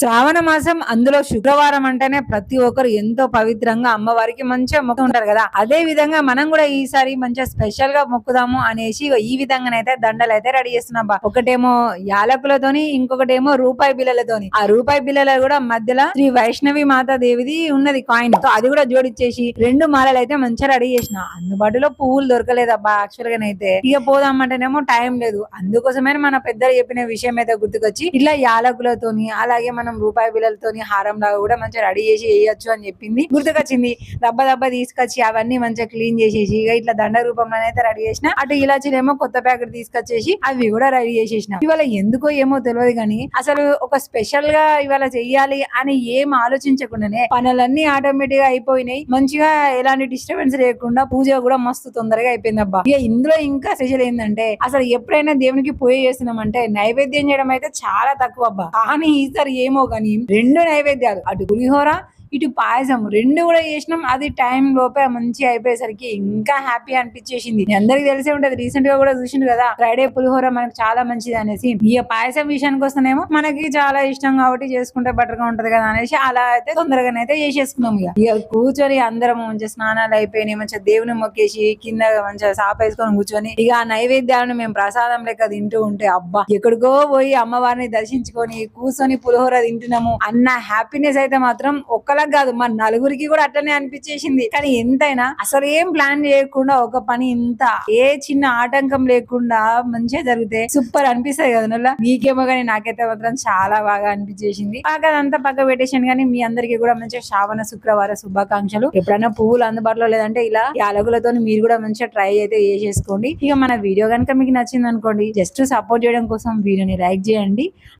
శ్రావణ మాసం అందులో శుక్రవారం అంటేనే ప్రతి ఒక్కరు ఎంతో పవిత్రంగా అమ్మవారికి మంచిగా మొక్కుతుంటారు కదా. అదే విధంగా మనం కూడా ఈసారి మంచిగా స్పెషల్గా మొక్కుదాము అనేసి ఈ విధంగానైతే దండలు అయితే రెడీ చేస్తున్నాం ఒకటేమో యాలకులతోని ఇంకొకటేమో రూపాయి బిల్లలతోని ఆ రూపాయి బిల్లల కూడా మధ్యలో శ్రీ వైష్ణవి మాతా దేవిది ఉన్నది కాయిన్ అది కూడా జోడిచ్చేసి రెండు మాలలు అయితే మంచిగా రెడీ చేసిన. అందుబాటులో పువ్వులు దొరకలేదు అబ్బా యాక్చువల్ గానైతే. ఇక పోదామంటేనేమో టైం లేదు. అందుకోసమే మన పెద్దలు చెప్పిన విషయం అయితే గుర్తుకొచ్చి ఇలా యాలకులతోని అలాగే మనం రూపాయి బిల్లలతోని హారం లాగా కూడా మంచిగా రెడీ చేసి వేయొచ్చు అని చెప్పింది. గుర్తుకొచ్చింది. దబ్బ దబ్బ తీసుకొచ్చి అవన్నీ మంచిగా క్లీన్ చేసేసి ఇక ఇట్లా దండ రూపంలో అయితే రెడీ చేసిన. అటు ఇలాచీలేమో కొత్త ప్యాకెట్ తీసుకొచ్చేసి అవి కూడా రెడీ చేసేసిన. ఇవాళ ఎందుకో ఏమో తెలియదు కానీ అసలు ఒక స్పెషల్గా ఇవాళ చెయ్యాలి అని ఏం ఆలోచించకుండానే పనులన్నీ ఆటోమేటిక్గా అయిపోయినాయి. మంచిగా ఎలాంటి డిస్టర్బెన్స్ లేకుండా పూజ కూడా మస్తు తొందరగా అయిపోయింది అబ్బా. ఇక ఇందులో ఇంకా స్పెషల్ ఏంటంటే అసలు ఎప్పుడైనా దేవునికి పూజ చేస్తున్నామంటే నైవేద్యం చేయడం అయితే చాలా తక్కువ అబ్బా. కానీ ఈసారి ఏమో కానీ రెండు నైవేద్యాలు. అటు పులిహోర ఇటు పాయసం రెండు కూడా చేసినాం. అది టైం లోపే మంచి అయిపోయేసరికి ఇంకా హ్యాపీ అనిపించేసింది. అందరికి తెలిసే ఉంటది. రీసెంట్గా కూడా చూసిండు కదా. ఫ్రైడే పులిహోర మనకు చాలా మంచిది అనేసి. ఈ పాయసం విషయానికి వస్తేనేమో మనకి చాలా ఇష్టం కాబట్టి చేసుకుంటే బెటర్గా ఉంటది కదా అనేసి అలా అయితే తొందరగానైతే చేసేసుకున్నాం ఇక. ఇక కూర్చొని అందరం మంచిగా స్నానాలు అయిపోయినాయి. మంచిగా దేవుని మొక్కేసి కింద మంచిగా సాపేసుకొని కూర్చొని ఇక ఆ నైవేద్యాలను మేము ప్రసాదం లెక్క తింటూ ఉంటే అబ్బా! ఎక్కడికో పోయి అమ్మవారిని దర్శించుకొని కూర్చొని పులిహోర తింటున్నాము అన్న హ్యాపీనెస్ అయితే మాత్రం వాళ్ళకి కాదు. మన నలుగురికి కూడా అట్లనే అనిపించేసింది. కానీ ఎంతైనా అసలు ఏం ప్లాన్ చేయకుండా ఒక పని ఇంత ఏ చిన్న ఆటంకం లేకుండా మంచిగా జరిగితే సూపర్ అనిపిస్తుంది కదా నల్ల మీకేమో కానీ నాకైతే మాత్రం చాలా బాగా అనిపించేసింది. బాగా అదంతా పక్క పెట్టేసాను కానీ మీ అందరికి కూడా మంచిగా శ్రావణ శుక్రవార శుభాకాంక్షలు. ఎప్పుడైనా పువ్వులు అందుబాటులో లేదంటే ఇలా యాలకులతో మీరు కూడా మంచిగా ట్రై అయితే చేసేసుకోండి. ఇక మన వీడియో కనుక మీకు నచ్చింది అనుకోండి జస్ట్ సపోర్ట్ చేయడం కోసం వీడియోని లైక్ చేయండి.